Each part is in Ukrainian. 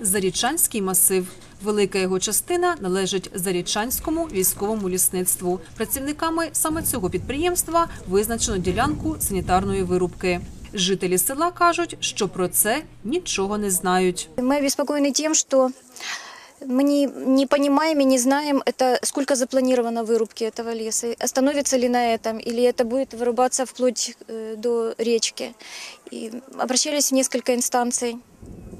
Зарічанський масив. Велика його частина належить Зарічанському військовому лісництву. Працівниками саме цього підприємства визначено ділянку санітарної вирубки. Жителі села кажуть, що про це нічого не знають. Мы обеспокоены тем, что мы не, не понимаем и не знаем, это сколько запланировано вырубки этого леса, остановится ли на этом, или это будет вырубаться вплоть э, до речки. И обращались в несколько инстанций.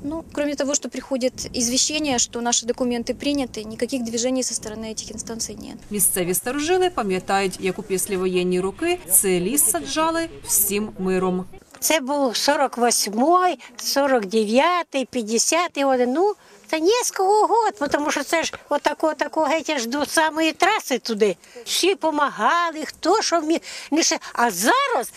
Ну, кроме того, что приходит извещение, что наши документы приняты, никаких движений со стороны этих инстанций нет. Місцеві старожили пам'ятають, як у післявоєнні роки цей ліс саджали всім миром. Це був 48-й, 49-й, 50-й годи. Ну, це несколько год, тому що це ж отако, тако геть аж до самої траси туди. Всі допомагали, хто що вмів. Не ще. А зараз,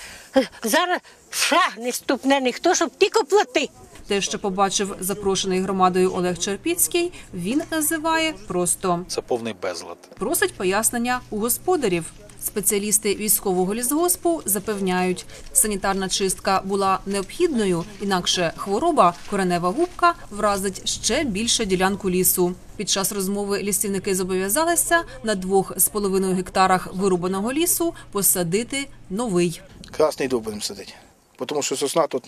зараз шаг не ступне ніхто, щоб тільки плати. Те, що побачив запрошений громадою Олег Черпіцький, він називає просто Це повний безлад. просить пояснення у господарів. Спеціалісти військового лісгоспу запевняють, санітарна чистка була необхідною, інакше хвороба коренева губка вразить ще більше ділянку лісу. Під час розмови лісівники зобов'язалися на двох з половиною гектарах вирубаного лісу посадити новий. Красний дуб будемо садити. Бо Тому що сосна тут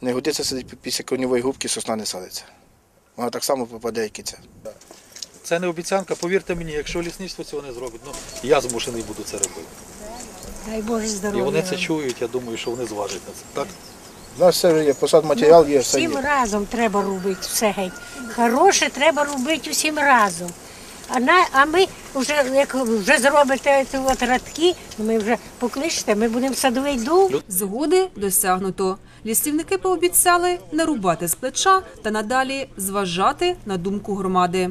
не годиться сидіти після корньової губки, сосна не садиться. Вона так само попаде, як і ця. Це не обіцянка, повірте мені, якщо лісництво цього не зробить, ну я змушений буду це робити. Дай Боже І вони це чують, я думаю, що вони зважать на це. Так? У нас все вже є, посад матеріал є, все Всім є. разом треба робити все геть. Хороше треба робити усім разом. А, на, а ми вже, як вже зробите ці от радки, ми вже покличте, ми будемо садовий дуб. Згоди досягнуто. Лісівники пообіцяли не рубати з плеча та надалі зважати на думку громади.